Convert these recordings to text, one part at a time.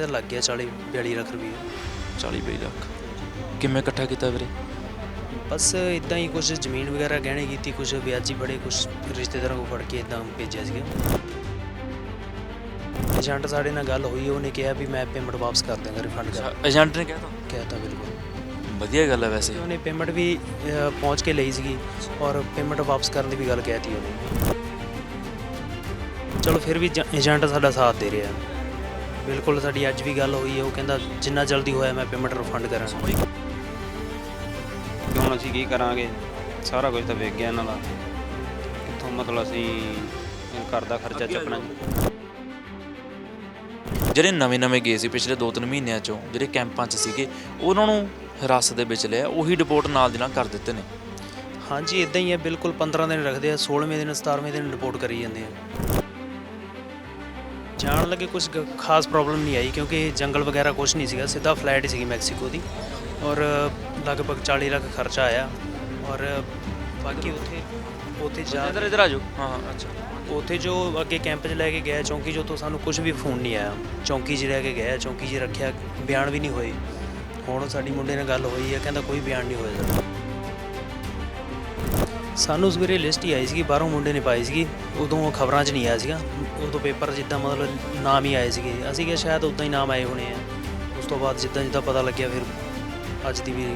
ਤਾਂ ਲੱਗ ਗਿਆ 40 42 ਲੱਖ ਰੁਪਈਆ। 40 22 ਲੱਖ। ਕਿਵੇਂ ਇਕੱਠਾ ਕੀਤਾ ਵੀਰੇ? ਬਸ ਇਦਾਂ ਹੀ ਕੁਝ ਜ਼ਮੀਨ ਵਗੈਰਾ ਗਹਿਣੇ ਕੀਤੀ ਕੁਝ ਵਿਆਜੀ ਫੜੇ ਕੁਝ ਰਿਸ਼ਤੇਦਾਰਾਂ ਕੋਲ ਫੜ ਕੇ ਇਦਾਂ ਭੇਜਿਆ ਸੀਗਾ। ਏਜੰਟ ਸਾਡੇ ਨਾਲ ਗੱਲ ਹੋਈ ਉਹਨੇ ਕਿਹਾ ਵੀ ਮੈਂ ਪੇਮੈਂਟ ਵਾਪਸ ਕਰ ਦਿਆਂਗਾ ਰਿਫੰਡ ਕਰ ਏਜੰਟ ਨੇ ਕਹਿਤਾ ਕਹਿਤਾ ਬਿਲਕੁਲ। ਵਧੀਆ ਗੱਲ ਹੈ ਵੈਸੇ। ਤੇ ਉਹਨੇ ਪੇਮੈਂਟ ਵੀ ਅਹ, ਪਹੁੰਚ ਕੇ ਲਈ ਸੀਗੀ ਔਰ ਪੇਮੈਂਟ ਵਾਪਸ ਕਰਨ ਦੀ ਵੀ ਗੱਲ ਕਹਿਤੀ ਉਹਨੇ। ਚਲੋ ਫਿਰ ਵੀ ਏਜੰਟ ਸਾਡਾ ਸਾਥ ਦੇ ਰਿਹਾ। ਬਿਲਕੁਲ ਸਾਡੀ ਅੱਜ ਵੀ ਗੱਲ ਹੋਈ ਹੈ ਉਹ ਕਹਿੰਦਾ ਜਿੰਨਾ ਜਲਦੀ ਹੋਇਆ ਮੈਂ ਪੇਮੈਂਟ ਰਿਫੰਡ ਕਰਾਂਗਾ। ਕਿ ਹੁਣ ਅਸੀਂ ਕੀ ਕਰਾਂਗੇ? ਸਾਰਾ ਕੁਝ ਤਾਂ ਵੇਖ ਗਿਆ ਇਹਨਾਂ ਦਾ। ਕਿੱਥੋਂ ਮਤਲਬ ਅਸੀਂ ਘਰ ਦਾ ਖਰਚਾ ਚੱਕਣਾ ਜਿਹੜੇ ਨਵੇਂ-ਨਵੇਂ ਗਏ ਸੀ ਪਿਛਲੇ 2-3 ਮਹੀਨਿਆਂ ਚੋਂ ਜਿਹੜੇ ਕੈਂਪਾਂ 'ਚ ਸੀਗੇ ਉਹਨਾਂ ਨੂੰ ਹਿਰਾਸਤ ਦੇ ਵਿੱਚ ਲਿਆ ਉਹੀ ਰਿਪੋਰਟ ਨਾਲ ਦੀ ਨਾਲ ਕਰ ਦਿੱਤੇ ਨੇ। ਹਾਂਜੀ ਇਦਾਂ ਹੀ ਹੈ ਬਿਲਕੁਲ 15 ਦਿਨ ਰੱਖਦੇ ਆ 16ਵੇਂ ਦਿਨ 17ਵੇਂ ਦਿਨ ਰਿਪੋਰਟ ਕਰੀ ਜਾਂਦੇ ਆ। ਜਾਣ ਲੱਗੇ ਕੁਝ ਖਾਸ ਪ੍ਰੋਬਲਮ ਨਹੀਂ ਆਈ ਕਿਉਂਕਿ ਜੰਗਲ ਵਗੈਰਾ ਕੁਝ ਨਹੀਂ ਸੀਗਾ ਸਿੱਧਾ ਫਲਾਈਟ ਸੀਗੀ ਮੈਕਸੀਕੋ ਦੀ ਔਰ ਲਗਭਗ 40 ਲੱਖ ਖਰਚਾ ਆਇਆ ਔਰ ਬਾਕੀ ਉੱਥੇ ਉੱਥੇ ਜਾ ਇੱਧਰ ਇੱਧਰ ਆ ਜਾਓ। ਹਾਂ ਹਾਂ ਅੱਛਾ। ਉੱਥੇ ਜੋ ਅੱਗੇ ਕੈਂਪ 'ਚ ਲੈ ਕੇ ਗਿਆ ਚੌਂਕੀ 'ਚੋਂ ਤੋਂ ਸਾਨੂੰ ਕੁਝ ਵੀ ਫੋਨ ਨਹੀਂ ਆਇਆ। ਚੌਂਕੀ 'ਚ ਲੈ ਕੇ ਗਿਆ ਚੌਂਕੀ 'ਚ ਰੱਖਿਆ ਬਿਆਨ ਵੀ ਨਹੀਂ ਹੋਏ। ਹੁਣ ਸਾਡੀ ਮੁੰਡੇ ਨਾਲ ਗੱਲ ਹੋਈ ਹੈ ਕਹਿੰਦਾ ਕੋਈ ਬਿਆਨ ਨਹੀਂ ਹੋਇਆ। ਸਾਡਾ ਸਾਨੂੰ ਸਵੇਰੇ ਲਿਸਟ ਹੀ ਆਈ ਸੀਗੀ, ਬਾਹਰੋਂ ਮੁੰਡੇ ਨੇ ਪਾਈ ਸੀਗੀ, ਉਦੋਂ ਖਬਰਾਂ 'ਚ ਨਹੀਂ ਆਇਆ ਸੀਗਾ। ਉਦੋਂ ਪੇਪਰ ਜਿੱਦਾਂ ਮਤਲਬ ਨਾਮ ਹੀ ਆਏ ਸੀਗੇ। ਅਸੀਂ ਕਿਹਾ ਸ਼ਾਇਦ ਉਦਾਂ ਹੀ ਨਾਮ ਆਏ ਹੋਣੇ ਆ। ਉਸ ਤੋਂ ਬਾਅਦ ਜਿੱਦਾਂ ਜਿੱਦਾਂ ਪਤਾ ਲੱਗਿਆ ਫਿਰ ਅੱਜ ਦੀ ਵੀ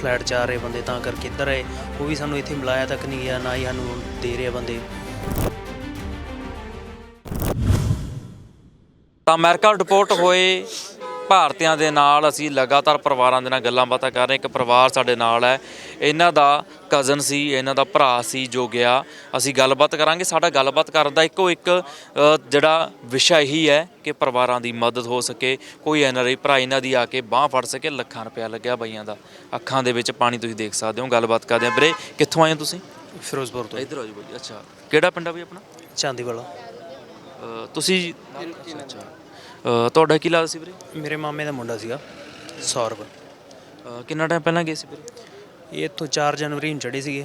ਫਲੈਟ 'ਚ ਆ ਰਹੇ ਬੰਦੇ, ਤਾਂ ਕਰਕੇ ਇੱਧਰ ਆਏ। ਉਹ ਵੀ ਸਾਨੂੰ ਇੱਥੇ ਮਿਲਾਇਆ ਤੱਕ ਨਹੀਂ ਗਿਆ, ਨਾ ਹੀ ਸਾਨੂੰ ਦੇ ਰਿਹਾ ਬੰਦੇ। ਤਾਂ ਅਮਰੀਕਾ ਰਿਪੋਰਟ ਹੋਏ ਭਾਰਤੀਆਂ ਦੇ ਨਾਲ ਅਸੀਂ ਲਗਾਤਾਰ ਪਰਿਵਾਰਾਂ ਦੇ ਨਾਲ ਗੱਲਾਂ ਬਾਤਾਂ ਕਰ ਰਹੇ ਇੱਕ ਪਰਿਵਾਰ ਸਾਡੇ ਨਾਲ ਹੈ। ਇਹਨਾਂ ਦਾ ਕਜ਼ਨ ਸੀ ਇਹਨਾਂ ਦਾ ਭਰਾ ਸੀ ਜੋ ਗਿਆ। ਅਸੀਂ ਗੱਲਬਾਤ ਕਰਾਂਗੇ। ਸਾਡਾ ਗੱਲਬਾਤ ਕਰਨ ਦਾ ਇੱਕੋ ਇੱਕ ਜਿਹੜਾ ਵਿਸ਼ਾ ਇਹੀ ਹੈ ਕਿ ਪਰਿਵਾਰਾਂ ਦੀ ਮਦਦ ਹੋ ਸਕੇ। ਕੋਈ ਐਨਆਰਆਈ ਭਰਾ ਇਹਨਾਂ ਦੀ ਆ ਕੇ ਬਾਹ ਫੜ ਸਕੇ। ਲੱਖਾਂ ਰੁਪਇਆ ਲੱਗਿਆ ਬਈਆਂ ਦਾ। ਅੱਖਾਂ ਦੇ ਵਿੱਚ ਪਾਣੀ ਤੁਸੀਂ ਦੇਖ ਸਕਦੇ ਹੋ। ਗੱਲਬਾਤ ਕਰਦੇ ਹਾਂ। ਵੀਰੇ ਕਿੱਥੋਂ ਆਏ ਹੋ ਤੁਸੀਂ? ਫਿਰੋਜ਼ਪੁਰ ਤੋਂ। ਇੱਧਰ ਆ ਜਾਓ ਬਾਈ। ਅੱਛਾ। ਕਿਹੜਾ ਪਿੰਡ ਆ ਬਈ ਆਪਣਾ? ਚਾਂਦੀ ਵਾਲਾ ਅ, ਤੁਸੀਂ ਅੱਛਾ। ਅ, ਤੁਹਾਡਾ ਕੀ ਲੱਗਦਾ ਸੀ ਵੀਰੇ? ਮੇਰੇ ਮਾਮੇ ਦਾ ਮੁੰਡਾ ਸੀਗਾ ਸੌਰਵ। ਅ, ਕਿੰਨਾ ਟਾਈਮ ਪਹਿਲਾਂ ਗਏ ਸੀ ਵੀਰੇ? ਇਹ ਇੱਥੋਂ 4 ਜਨਵਰੀ ਨੂੰ ਚੜ੍ਹੀ ਸੀਗੀ।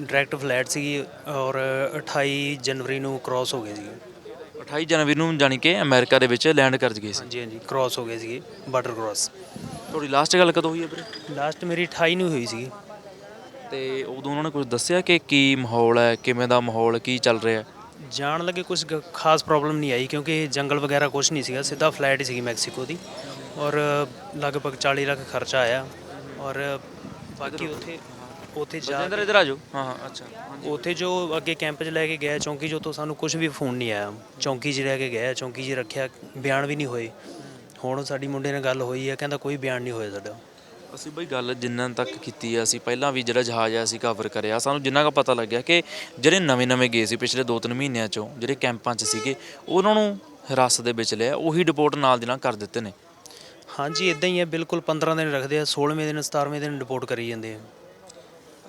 ਡਾਇਰੈਕਟ ਫਲਾਈਟ ਸੀਗੀ ਔਰ 28 ਜਨਵਰੀ ਨੂੰ ਕ੍ਰਾਸ ਹੋ ਗਏ ਸੀਗੇ। 28 ਜਨਵਰੀ ਨੂੰ ਜਾਣੀ ਕਿ ਅਮਰੀਕਾ ਦੇ ਵਿੱਚ ਲੈਂਡ ਕਰ ਗਏ ਸੀ। ਹਾਂਜੀ ਹਾਂਜੀ ਕ੍ਰਾਸ ਹੋ ਗਏ ਸੀਗੇ ਬਾਰਡਰ ਕ੍ਰਾਸ ਤੁਹਾਡੀ ਲਾਸਟ ਗੱਲ ਕਦੋਂ ਹੋਈ ਹੈ ਵੀਰੇ? ਲਾਸਟ ਮੇਰੀ 28 ਨੂੰ ਹੋਈ ਸੀਗੀ। ਤੇ ਉਦੋਂ ਉਹਨਾਂ ਨੇ ਕੁਝ ਦੱਸਿਆ ਕਿ ਕੀ ਮਾਹੌਲ ਹੈ ਕਿਵੇਂ ਦਾ ਮਾਹੌਲ ਕੀ ਚੱਲ ਰਿਹਾ ਹੈ? ਜਾਣ ਲੱਗੇ ਕੁਝ ਖਾਸ ਪ੍ਰੋਬਲਮ ਨਹੀਂ ਆਈ ਕਿਉਂਕਿ ਜੰਗਲ ਵਗੈਰਾ ਕੁਝ ਨਹੀਂ ਸੀਗਾ ਸਿੱਧਾ ਫਲਾਈਟ ਸੀਗੀ ਮੈਕਸੀਕੋ ਦੀ ਔਰ ਲਗਭਗ 40 ਲੱਖ ਖਰਚਾ ਆਇਆ ਔਰ ਬਾਕੀ ਉੱਥੇ ਉੱਥੇ ਜਾ ਇੱਧਰ ਇੱਧਰ ਆ ਜਾਓ। ਹਾਂ ਹਾਂ ਅੱਛਾ। ਉੱਥੇ ਜੋ ਅੱਗੇ ਕੈਂਪ 'ਚ ਲੈ ਕੇ ਗਿਆ ਚੌਂਕੀ 'ਚੋਂ ਤੋਂ ਸਾਨੂੰ ਕੁਝ ਵੀ ਫੋਨ ਨਹੀਂ ਆਇਆ। ਚੌਂਕੀ 'ਚ ਲੈ ਕੇ ਗਿਆ ਚੌਂਕੀ 'ਚ ਰੱਖਿਆ ਬਿਆਨ ਵੀ ਨਹੀਂ ਹੋਏ। ਹੁਣ ਸਾਡੀ ਮੁੰਡੇ ਨਾਲ ਗੱਲ ਹੋਈ ਹੈ ਕਹਿੰਦਾ ਕੋਈ ਬਿਆਨ ਨਹੀਂ ਹੋਇਆ ਸਾਡਾ। ਅਸੀਂ ਬਈ ਗੱਲ ਜਿੰਨਾਂ ਤੱਕ ਕੀਤੀ ਹੈ ਅਸੀਂ ਪਹਿਲਾਂ ਵੀ ਜਿਹੜਾ ਜਹਾਜ਼ ਆ ਅਸੀਂ ਕਵਰ ਕਰਿਆ। ਸਾਨੂੰ ਜਿੰਨਾ ਕੁ ਪਤਾ ਲੱਗਿਆ ਕਿ ਜਿਹੜੇ ਨਵੇਂ-ਨਵੇਂ ਗਏ ਸੀ ਪਿਛਲੇ 2-3 ਮਹੀਨਿਆਂ ਚੋਂ ਜਿਹੜੇ ਕੈਂਪਾਂ 'ਚ ਸੀਗੇ ਉਹਨਾਂ ਨੂੰ ਹਿਰਾਸਤ ਦੇ ਵਿੱਚ ਲਿਆ ਉਹੀ ਰਿਪੋਰਟ ਨਾਲ ਦੀ ਨਾਲ ਕਰ ਦਿੱਤੇ ਨੇ। ਹਾਂਜੀ ਇਦਾਂ ਹੀ ਹੈ ਬਿਲਕੁਲ 15 ਦਿਨ ਰੱਖਦੇ ਆ 16ਵੇਂ ਦਿਨ 17ਵੇਂ ਦਿਨ ਰਿਪੋਰਟ ਕਰੀ ਜਾਂਦੇ ਆ।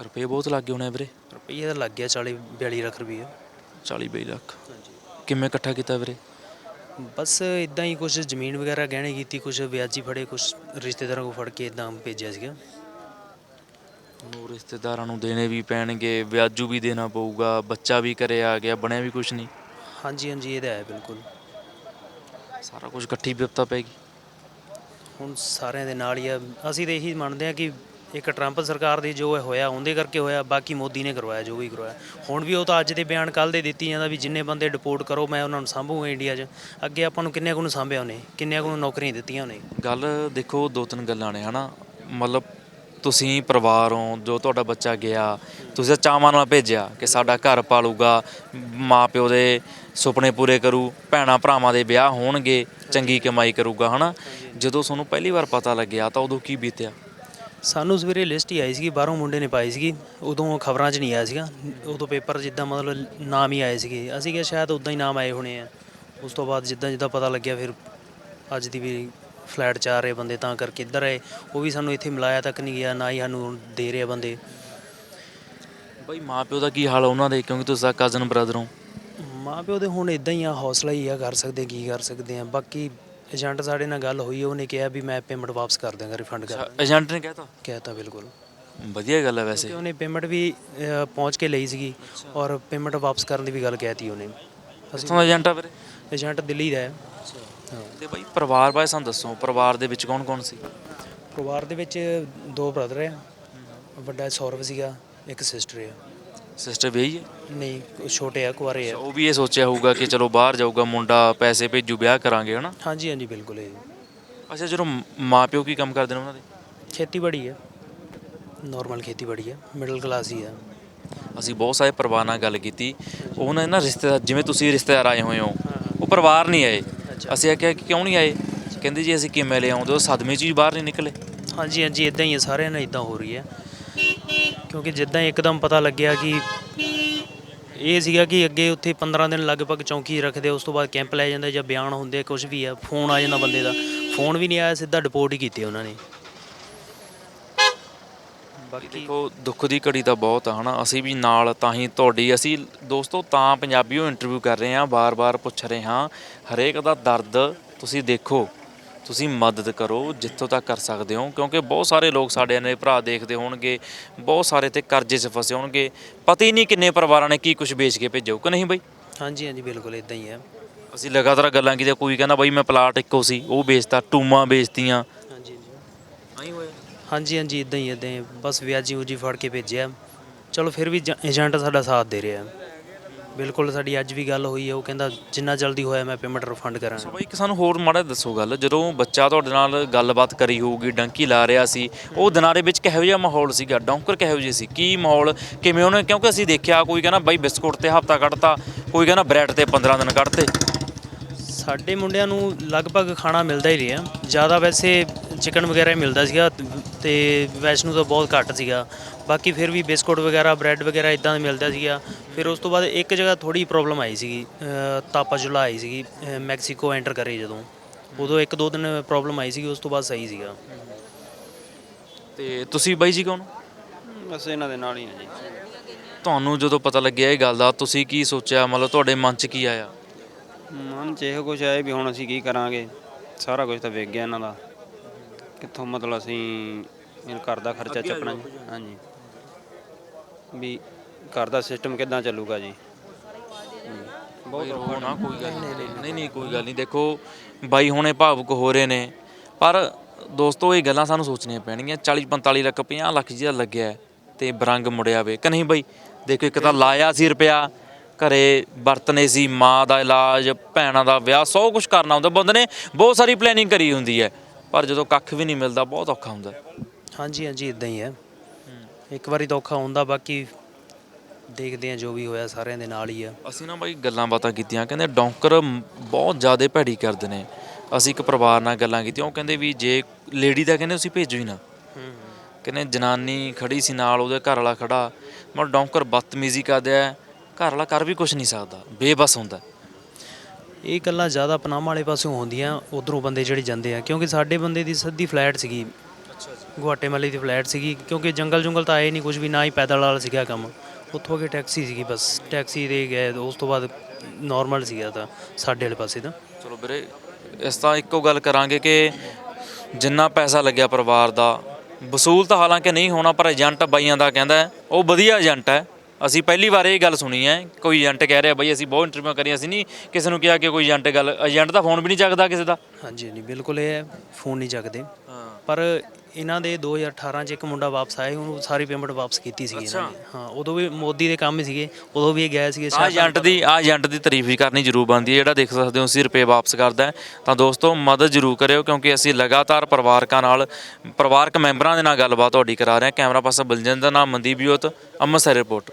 ਰੁਪਏ ਬਹੁਤ ਲੱਗ ਗਏ ਹੋਣੇ ਵੀਰੇ। ਰੁਪਈਆ ਤਾਂ ਲੱਗ ਗਿਆ 40 42 ਲੱਖ ਰੁਪਈਆ 40 22 ਲੱਖ। ਕਿਵੇਂ ਇਕੱਠਾ ਕੀਤਾ ਵੀਰੇ? ਬਸ ਇਦਾਂ ਹੀ ਕੁਝ ਜ਼ਮੀਨ ਵਗੈਰਾ ਗਹਿਣੇ ਕੀਤੀ ਕੁਝ ਵਿਆਜੀ ਫੜੇ ਕੁਝ ਰਿਸ਼ਤੇਦਾਰਾਂ ਕੋਲ ਫੜ ਕੇ ਇਦਾਂ ਭੇਜਿਆ ਸੀਗਾ। ਨੂੰ ਰਿਸ਼ਤੇਦਾਰਾਂ ਨੂੰ ਦੇਣੇ ਵੀ ਪੈਣਗੇ ਵਿਆਜੂ ਵੀ ਦੇਣਾ ਪਊਗਾ ਬੱਚਾ ਵੀ ਘਰੇ ਆ ਗਿਆ ਬਣਿਆ ਵੀ ਕੁਝ ਨਹੀਂ। ਹਾਂਜੀ ਹਾਂਜੀ ਇਹ ਤਾਂ ਹੈ ਬਿਲਕੁਲ। ਸਾਰਾ ਕੁਝ ਇਕੱਠੀ ਵਿਪਤਾ ਪੈ ਗਈ। ਹੁਣ ਸਾਰਿਆਂ ਦੇ ਨਾਲ ਹੀ ਆ। ਅਸੀਂ ਤਾਂ ਇਹੀ ਮੰਨਦੇ ਆ ਕਿ ਇੱਕ ਟਰੰਪ ਸਰਕਾਰ ਦੀ ਜੋ ਹੋਇਆ, ਉਹਦੇ ਕਰਕੇ ਹੋਇਆ, ਬਾਕੀ ਮੋਦੀ ਨੇ ਕਰਵਾਇਆ, ਜੋ ਵੀ ਕਰਵਾਇਆ। ਹੁਣ ਵੀ ਉਹ ਤਾਂ ਅੱਜ ਦੇ ਬਿਆਨ ਕੱਲ ਦੇ ਦਿੱਤੀ ਜਾਂਦਾ ਵੀ ਜਿੰਨੇ ਬੰਦੇ ਡਿਪੋਰਟ ਕਰੋ, ਮੈਂ ਉਹਨਾਂ ਨੂੰ ਸਾਂਭੂਗਾ ਇੰਡੀਆ 'ਚ। ਅੱਗੇ ਆਪਾਂ ਨੂੰ ਕਿੰਨਿਆਂ ਕੁ ਨੂੰ ਸਾਂਭਿਆ ਉਹਨੇ ਕਿੰਨਿਆਂ ਕੁ ਨੂੰ ਨੌਕਰੀਆਂ ਦਿੱਤੀਆਂ ਉਹਨੇ। ਗੱਲ ਦੇਖੋ, ਦੋ ਤਿੰਨ ਗੱਲਾਂ ਨੇ, ਹਨਾ। ਮਤਲਬ ਤੁਸੀਂ ਪਰਿਵਾਰ ਹੋ, ਜੋ ਤੁਹਾਡਾ ਬੱਚਾ ਗਿਆ, ਤੁਸੀਂ ਚਾਵਾਂ ਨਾਲ ਭੇਜਿਆ ਕਿ ਸਾਡਾ ਘਰ ਪਾਲੂਗਾ, ਮਾਪਿਓ ਦੇ ਸੁਪਨੇ ਪੂਰੇ ਕਰੂ, ਭੈਣਾ ਭਰਾਵਾਂ ਦੇ ਵਿਆਹ ਹੋਣਗੇ, ਚੰਗੀ ਕਮਾਈ ਕਰੂਗਾ, ਹਨਾ। ਜਦੋਂ ਤੁਹਾਨੂੰ ਪਹਿਲੀ ਵਾਰ ਪਤਾ ਲੱਗਿਆ, ਤਾਂ ਉਦੋਂ ਕੀ ਬੀਤਿਆ? ਸਾਨੂੰ ਸਵੇਰੇ ਲਿਸਟ ਹੀ ਆਈ ਸੀਗੀ ਬਾਹਰੋਂ ਮੁੰਡੇ ਨੇ ਪਾਈ ਸੀਗੀ ਉਦੋਂ ਖਬਰਾਂ 'ਚ ਨਹੀਂ ਆਇਆ ਸੀਗਾ ਉਦੋਂ ਪੇਪਰ ਜਿੱਦਾਂ ਮਤਲਬ ਨਾਮ ਹੀ ਆਏ ਸੀਗੇ ਅਸੀਂ ਕਿਹਾ ਸ਼ਾਇਦ ਉਦਾਂ ਹੀ ਨਾਮ ਆਏ ਹੋਣੇ ਆ ਉਸ ਤੋਂ ਬਾਅਦ ਜਿੱਦਾਂ ਜਿੱਦਾਂ ਪਤਾ ਲੱਗਿਆ ਫਿਰ ਅੱਜ ਦੀ ਵੀ ਫਲਾਈਟ 'ਚ ਆ ਰਹੇ ਬੰਦੇ ਤਾਂ ਕਰਕੇ ਇੱਧਰ ਆਏ ਉਹ ਵੀ ਸਾਨੂੰ ਇੱਥੇ ਮਿਲਾਇਆ ਤੱਕ ਨਹੀਂ ਗਿਆ ਨਾ ਹੀ ਸਾਨੂੰ ਦੇ ਰਹੇ ਆ ਬੰਦੇ। ਬਈ ਮਾਪਿਓ ਦਾ ਕੀ ਹਾਲ ਆ ਉਹਨਾਂ ਦੇ ਕਿਉਂਕਿ ਤੁਸੀਂ ਕਜ਼ਨ ਬ੍ਰਦਰ ਹੋ? ਮਾਂ ਪਿਓ ਦੇ ਹੁਣ ਇਦਾਂ ਹੀ ਆ ਹੌਸਲਾ ਹੀ ਆ ਕਰ ਸਕਦੇ ਕੀ ਕਰ ਸਕਦੇ ਆ ਬਾਕੀ ਏਜੰਟ ਸਾਡੇ ਨਾਲ ਗੱਲ ਹੋਈ ਉਹਨੇ ਕਿਹਾ ਵੀ ਮੈਂ ਪੇਮੈਂਟ ਵਾਪਸ ਕਰ ਦਿਆਂਗਾ ਰਿਫੰਡ ਕਰ ਏਜੰਟ ਨੇ ਕਹਿਤਾ? ਕਹਿਤਾ ਬਿਲਕੁਲ। ਵਧੀਆ ਗੱਲ ਹੈ ਵੈਸੇ। ਉਹਨੇ ਪੇਮੈਂਟ ਵੀ ਪਹੁੰਚ ਕੇ ਲਈ ਸੀਗੀ ਔਰ ਪੇਮੈਂਟ ਵਾਪਸ ਕਰਨ ਦੀ ਵੀ ਗੱਲ ਕਹਿਤੀ ਉਹਨੇ। ਕਿੱਥੋਂ ਦਾ ਏਜੰਟ ਆ ਵੀਰੇ? ਏਜੰਟ ਦਿੱਲੀ ਦਾ ਹੈ। ਤੇ ਬਾਈ ਪਰਿਵਾਰ ਬਾਰੇ ਸਾਨੂੰ ਦੱਸੋ ਪਰਿਵਾਰ ਦੇ ਵਿੱਚ ਕੌਣ ਕੌਣ ਸੀ? ਪਰਿਵਾਰ ਦੇ ਵਿੱਚ ਦੋ ਬ੍ਰਦਰ ਆ। ਵੱਡਾ ਸੌਰਵ ਸੀਗਾ ਇੱਕ ਸਿਸਟਰ ਆ। ਸਿਸਟਰ ਵਿਆਹੀ ਹੈ ਨਹੀਂ ਉਹ ਛੋਟੇ ਆ ਕੁਆਰੇ ਆ। ਉਹ ਵੀ ਇਹ ਸੋਚਿਆ ਹੋਊਗਾ ਕਿ ਚਲੋ ਬਾਹਰ ਜਾਊਗਾ ਮੁੰਡਾ ਪੈਸੇ ਭੇਜੂ ਵਿਆਹ ਕਰਾਂਗੇ ਹਨਾ? ਹਾਂਜੀ ਹਾਂਜੀ ਬਿਲਕੁਲ ਇਹ। ਅੱਛਾ ਜਦੋਂ ਮਾਪਿਓ ਕੀ ਕੰਮ ਕਰਦੇ ਨੇ ਉਹਨਾਂ ਦੇ? ਖੇਤੀਬਾੜੀ ਆ। ਨਾਰਮਲ ਖੇਤੀਬਾੜੀ ਆ ਮਿਡਲ ਕਲਾਸ ਹੀ ਆ। ਅਸੀਂ ਬਹੁਤ ਸਾਰੇ ਪਰਿਵਾਰ ਨਾਲ ਗੱਲ ਕੀਤੀ। ਉਹਨਾਂ ਨੇ ਰਿਸ਼ਤੇਦਾਰ ਜਿਵੇਂ ਤੁਸੀਂ ਰਿਸ਼ਤੇਦਾਰ ਆਏ ਹੋਏ ਹੋ ਉਹ ਪਰਿਵਾਰ ਨਹੀਂ ਆਏ। ਅਸੀਂ ਆਖਿਆ ਕਿ ਕਿਉਂ ਨਹੀਂ ਆਏ? ਕਹਿੰਦੇ ਜੀ ਅਸੀਂ ਕਿਵੇਂ ਲੈ ਆਉਂਦੇ ਉਹ ਸਦਮੇ 'ਚ ਹੀ ਬਾਹਰ ਨਹੀਂ ਨਿਕਲੇ। ਹਾਂਜੀ ਹਾਂਜੀ ਇਦਾਂ ਹੀ ਹੈ ਸਾਰਿਆਂ ਨਾਲ ਇਦਾਂ ਹੋ ਰਹੀ ਹੈ ਕਿਉਂਕਿ ਜਿੱਦਾਂ ਇੱਕਦਮ ਪਤਾ ਲੱਗਿਆ ਕਿ ਇਹ ਸੀਗਾ ਕਿ ਅੱਗੇ ਉੱਥੇ 15 ਦਿਨ ਲਗਭਗ ਚੌਂਕੀ ਰੱਖਦੇ ਉਸ ਤੋਂ ਬਾਅਦ ਕੈਂਪ ਲੈ ਜਾਂਦੇ ਜਾਂ ਬਿਆਨ ਹੁੰਦੇ ਕੁਝ ਵੀ ਆ ਫੋਨ ਆ ਜਾਂਦਾ ਬੰਦੇ ਦਾ। ਫੋਨ ਵੀ ਨਹੀਂ ਆਇਆ ਸਿੱਧਾ ਡਿਪੋਰਟ ਹੀ ਕੀਤੇ ਉਹਨਾਂ ਨੇ। ਬਾਕੀ ਦੇਖੋ ਦੁੱਖ ਦੀ ਘੜੀ ਤਾਂ ਬਹੁਤ ਆ ਹਨਾ? ਅਸੀਂ ਵੀ ਨਾਲ ਤਾਂ ਹੀ ਤੁਹਾਡੀ ਅਸੀਂ ਦੋਸਤੋ ਤਾਂ ਪੰਜਾਬੀਓ ਇੰਟਰਵਿਊ ਕਰ ਰਹੇ ਹਾਂ ਬਾਰ-ਬਾਰ ਪੁੱਛ ਰਹੇ ਹਾਂ। ਹਰੇਕ ਦਾ ਦਰਦ ਤੁਸੀਂ ਦੇਖੋ। ਤੁਸੀਂ ਮਦਦ ਕਰੋ ਜਿੱਥੋਂ ਤੱਕ ਕਰ ਸਕਦੇ ਹੋ ਕਿਉਂਕਿ ਬਹੁਤ ਸਾਰੇ ਲੋਕ ਸਾਡੇ ਨੇ ਭਰਾ ਦੇਖਦੇ ਹੋਣਗੇ ਬਹੁਤ ਸਾਰੇ ਤੇ ਕਰਜ਼ੇ 'ਚ ਫਸੇ ਹੋਣਗੇ। ਪਤਾ ਹੀ ਨਹੀਂ ਕਿੰਨੇ ਪਰਿਵਾਰਾਂ ਨੇ ਕੀ ਕੁਝ ਵੇਚ ਕੇ ਭੇਜੋ ਕਿ ਨਹੀਂ ਬਈ? ਹਾਂਜੀ ਹਾਂਜੀ ਬਿਲਕੁਲ ਇਦਾਂ ਹੀ ਹੈ। ਅਸੀਂ ਲਗਾਤਾਰ ਗੱਲਾਂ ਕੀਤੀਆਂ ਕੋਈ ਕਹਿੰਦਾ ਬਈ ਮੈਂ ਪਲਾਟ ਇੱਕੋ ਸੀ ਉਹ ਵੇਚਤਾ ਟੂਮਾਂ ਵੇਚਤੀਆਂ। ਹਾਂਜੀ ਨਹੀਂ ਹੋਇਆ? ਹਾਂਜੀ ਹਾਂਜੀ ਇਦਾਂ ਹੀ ਇਦਾਂ ਹੀ ਬਸ ਵਿਆਜੀ ਉਜੀ ਫੜ ਕੇ ਭੇਜਿਆ। ਚਲੋ ਫਿਰ ਵੀ ਏਜੰਟ ਸਾਡਾ ਸਾਥ ਦੇ ਰਿਹਾ। ਬਿਲਕੁਲ ਸਾਡੀ ਅੱਜ ਵੀ ਗੱਲ ਹੋਈ ਹੈ ਉਹ ਕਹਿੰਦਾ ਜਿੰਨਾ ਜਲਦੀ ਹੋਇਆ ਮੈਂ ਪੇਮੈਂਟ ਰਿਫੰਡ ਕਰਾਂਗਾ। ਬਾਈ ਇੱਕ ਸਾਨੂੰ ਹੋਰ ਮਾੜਾ ਦੱਸੋ ਗੱਲ ਜਦੋਂ ਬੱਚਾ ਤੁਹਾਡੇ ਨਾਲ ਗੱਲਬਾਤ ਕਰੀ ਹੋਊਗੀ ਡੰਕੀ ਲਾ ਰਿਹਾ ਸੀ ਉਹ ਦਿਨਾਰੇ ਵਿੱਚ ਕਿਹੋ ਜਿਹਾ ਮਾਹੌਲ ਸੀਗਾ? ਡੌਂਕਰ ਕਿਹੋ ਜਿਹੀ ਸੀ? ਕੀ ਮਾਹੌਲ ਕਿਵੇਂ ਉਹਨੇ ਕਿਉਂਕਿ ਅਸੀਂ ਦੇਖਿਆ ਕੋਈ ਕਹਿੰਦਾ ਬਾਈ ਬਿਸਕੁਟ ਤੇ ਹਫਤਾ ਕੱਢਤਾ ਕੋਈ ਕਹਿੰਦਾ ਬ੍ਰੈਡ ਤੇ 15 ਦਿਨ ਕੱਢਤੇ। ਸਾਡੇ ਮੁੰਡਿਆਂ ਨੂੰ ਲਗਭਗ ਖਾਣਾ ਮਿਲਦਾ ਹੀ ਰਿਹਾ ਜ਼ਿਆਦਾ ਵੈਸੇ ਚਿਕਨ ਵਗੈਰਾ ਹੀ ਮਿਲਦਾ ਸੀਗਾ ਤੇ ਵੈਸ਼ਨੂੰ ਤਾਂ ਬਹੁਤ ਘੱਟ ਸੀਗਾ। ਬਾਕੀ ਫਿਰ ਵੀ ਬਿਸਕੁਟ ਵਗੈਰਾ ਬ੍ਰੈਡ ਵਗੈਰਾ ਇਦਾਂ ਮਿਲਦਾ ਸੀਗਾ। ਫਿਰ ਉਸ ਤੋਂ ਬਾਅਦ ਇੱਕ ਜਗ੍ਹਾ ਥੋੜੀ ਪ੍ਰੋਬਲਮ ਆਈ ਸੀਗੀ ਤਾਪਾ ਜੁਲਾ ਆਈ ਸੀਗੀ ਮੈਕਸੀਕੋ ਐਂਟਰ ਕਰੇ ਜਦੋਂ। ਉਦੋਂ ਇੱਕ ਦੋ ਦਿਨ ਪ੍ਰੋਬਲਮ ਆਈ ਸੀਗੀ ਉਸ ਤੋਂ ਬਾਅਦ ਸਹੀ ਸੀਗਾ। ਤੇ ਤੁਸੀਂ ਬਾਈ ਜੀ ਕੌਣ ਬਸ ਇਹਨਾਂ ਦੇ ਨਾਲ ਹੀ ਆ ਜੀ। ਤੁਹਾਨੂੰ ਜਦੋਂ ਪਤਾ ਲੱਗਿਆ ਇਹ ਗੱਲ ਦਾ ਤੁਸੀਂ ਕੀ ਸੋਚਿਆ? ਮਤਲਬ ਤੁਹਾਡੇ ਮਨ 'ਚ ਕੀ ਆਇਆ? ਮਨ ਚ ਇਹੋ ਕੁਝ ਆਇਆ ਵੀ ਹੁਣ ਅਸੀਂ ਕੀ ਕਰਾਂਗੇ? ਸਾਰਾ ਕੁਝ ਤਾਂ ਵਿਕ ਗਿਆ ਇਹਨਾਂ ਦਾ। ਕਿੱਥੋਂ ਮਤਲਬ ਅਸੀਂ ਇਹ ਘਰ ਦਾ ਖਰਚਾ ਚੱਕਣਾ ਜੀ? ਹਾਂਜੀ। ਵੀ ਘਰ ਦਾ ਸਿਸਟਮ ਕਿੱਦਾਂ ਚੱਲੂਗਾ ਜੀ। ਬਹੁਤ ਰੋ ਨਾ ਕੋਈ ਗੱਲ ਨਹੀਂ। ਨਹੀਂ ਨਹੀਂ ਕੋਈ ਗੱਲ ਨਹੀਂ। ਦੇਖੋ ਬਾਈ ਹੁਣੇ ਭਾਵੁਕ ਹੋ ਰਹੇ ਨੇ। ਪਰ ਦੋਸਤੋ ਇਹ ਗੱਲਾਂ ਸਾਨੂੰ ਸੋਚਣੀਆਂ ਪੈਣਗੀਆਂ। 40 45 ਲੱਖ 50 ਲੱਖ ਜਿਹਦਾ ਲੱਗਿਆ ਤੇ ਬਰੰਗ ਮੁੜਿਆ ਵੇ। ਕਿ ਨਹੀਂ ਬਾਈ? ਦੇਖੋ ਇੱਕ ਤਾਂ ਲਾਇਆ ਸੀ ਰੁਪਿਆ ਘਰੇ ਵਰਤਨੇ ਸੀ ਮਾਂ ਦਾ ਇਲਾਜ ਭੈਣਾਂ ਦਾ ਵਿਆਹ ਸਭ ਕੁਝ ਕਰਨਾ ਹੁੰਦਾ। ਬੰਦੇ ਨੇ ਬਹੁਤ ਸਾਰੀ ਪਲੈਨਿੰਗ ਕਰੀ ਹੁੰਦੀ ਹੈ। ਪਰ ਜਦੋਂ ਕੱਖ ਵੀ ਨਹੀਂ ਮਿਲਦਾ ਬਹੁਤ ਔਖਾ ਹੁੰਦਾ। ਹਾਂਜੀ ਹਾਂਜੀ ਇਦਾਂ ਹੀ ਹੈ। ਇੱਕ ਵਾਰੀ ਤਾਂ ਔਖਾ ਹੁੰਦਾ ਬਾਕੀ ਦੇਖਦੇ ਆ ਜੋ ਵੀ ਹੋਇਆ ਸਾਰਿਆਂ ਦੇ ਨਾਲ ਹੀ ਆ। ਅਸੀਂ ਨਾ ਬਾਈ ਗੱਲਾਂ ਬਾਤਾਂ ਕੀਤੀਆਂ ਕਹਿੰਦੇ ਡੌਂਕਰ ਮ- ਬਹੁਤ ਜ਼ਿਆਦਾ ਭੈੜੀ ਕਰਦੇ ਨੇ। ਅਸੀਂ ਇੱਕ ਪਰਿਵਾਰ ਨਾਲ ਗੱਲਾਂ ਕੀਤੀਆਂ ਉਹ ਕਹਿੰਦੇ ਵੀ ਜੇ ਲੇਡੀ ਦਾ ਕਹਿੰਦੇ ਤੁਸੀਂ ਭੇਜੋ ਹੀ ਨਾ। ਕਹਿੰਦੇ ਜਨਾਨੀ ਖੜੀ ਸੀ ਨਾਲ ਉਹਦੇ ਘਰ ਵਾਲਾ ਖੜਾ ਮਤਲਬ ਡੌਂਕਰ ਬਦਤਮੀਜ਼ੀ ਕਰਦਾ ਹੈ ਘਰ ਵਾਲਾ ਕਰ ਵੀ ਕੁਝ ਨਹੀਂ ਸਕਦਾ ਬੇਬਸ ਹੁੰਦਾ। ਇਹ ਗੱਲਾਂ ਜ਼ਿਆਦਾ ਪਨਾਮਾ ਵਾਲੇ ਪਾਸਿਓਂ ਹੁੰਦੀਆਂ ਉਧਰੋਂ ਬੰਦੇ ਜਿਹੜੇ ਜਾਂਦੇ ਆ ਕਿਉਂਕਿ ਸਾਡੇ ਬੰਦੇ ਦੀ ਸਿੱਧੀ ਫਲੈਟ ਸੀਗੀ। ਅੱਛਾ ਜੀ। ਗੁਆਟੇਮਾਲੇ ਦੀ ਫਲੈਟ ਸੀਗੀ ਕਿਉਂਕਿ ਜੰਗਲ ਜੁੰਗਲ ਤਾਂ ਆਏ ਨਹੀਂ ਕੁਝ ਵੀ ਨਾ ਹੀ ਪੈਦਲ ਵਾਲਾ ਸੀਗਾ ਕੰਮ। ਉੱਥੋਂ ਅਗੇ ਟੈਕਸੀ ਸੀਗੀ ਬਸ। ਟੈਕਸੀ ਦੇ ਗਏ ਉਸ ਤੋਂ ਬਾਅਦ ਨਾਰਮਲ ਸੀਗਾ ਤਾਂ ਸਾਡੇ ਵਾਲੇ ਪਾਸੇ ਤਾਂ। ਚਲੋ ਵੀਰੇ ਇਸ ਤਾਂ ਇੱਕੋ ਗੱਲ ਕਰਾਂਗੇ ਕਿ ਜਿੰਨਾ ਪੈਸਾ ਲੱਗਿਆ ਪਰਿਵਾਰ ਦਾ ਵਸੂਲ ਤਾਂ ਹਾਲਾਂਕਿ ਨਹੀਂ ਹੋਣਾ ਪਰ ਏਜੰਟ ਬਾਈਆਂ ਦਾ ਕਹਿੰਦਾ ਉਹ ਵਧੀਆ ਏਜੰਟ ਹੈ। ਅਸੀਂ ਪਹਿਲੀ ਵਾਰ ਇਹ ਗੱਲ ਸੁਣੀ ਹੈ ਕੋਈ ਏਜੰਟ ਕਹਿ ਰਿਹਾ ਬਈ ਅਸੀਂ ਬਹੁਤ ਇੰਟਰਵਿਊ ਕਰੀਆਂ ਅਸੀਂ ਨਹੀਂ ਕਿਸੇ ਨੂੰ ਕਿਹਾ ਕਿ ਕੋਈ ਏਜੰਟ ਗੱਲ ਏਜੰਟ ਦਾ ਫੋਨ ਵੀ ਨਹੀਂ ਚੱਕਦਾ ਕਿਸੇ ਦਾ। ਹਾਂਜੀ ਹਾਂਜੀ ਬਿਲਕੁਲ ਇਹ ਹੈ ਫੋਨ ਨਹੀਂ ਚੱਕਦੇ। ਹਾਂ। ਪਰ ਇਹਨਾਂ ਦੇ 2018 ਚ ਇੱਕ ਮੁੰਡਾ ਵਾਪਸ ਆਇਆ ਸੀ, ਉਹਨੂੰ ਸਾਰੀ ਪੇਮੈਂਟ ਵਾਪਸ ਕੀਤੀ ਸੀਗੀ ਇਹਨਾਂ ਨੇ। ਹਾਂ ਉਦੋਂ ਵੀ ਮੋਦੀ ਦੇ ਕੰਮ ਹੀ ਸੀਗੇ ਉਦੋਂ ਵੀ ਇਹ ਗਏ ਸੀਗੇ ਆ ਏਜੰਟ ਦੀ ਆ ਏਜੰਟ ਦੀ ਤਾਰੀਫ ਵੀ ਕਰਨੀ ਜ਼ਰੂਰ ਬਣਦੀ ਹੈ ਜਿਹੜਾ ਦੇਖ ਸਕਦੇ ਹੋ 80 ਰੁਪਏ ਵਾਪਸ ਕਰਦਾ ਹੈ। ਤਾਂ ਦੋਸਤੋ ਮਦਦ ਜ਼ਰੂਰ ਕਰਿਓ ਕਿਉਂਕਿ ਅਸੀਂ ਲਗਾਤਾਰ ਪਰਿਵਾਰਕਾਂ ਨਾਲ ਪਰਿਵਾਰਕ ਮੈਂਬਰਾਂ ਦੇ ਨਾਲ ਗੱਲਬਾਤ ਤੁਹਾਡੀ ਕਰਾ ਰਹੇ ਹਾਂ। ਕੈਮਰਾ ਪਰਸਨ ਬਲਜਿੰਦਰ ਨਾਮ ਮਨਦੀਪ ਜੋਤ ਅੰਮ੍ਰਿਤਸਰ ਰਿਪੋਰਟ।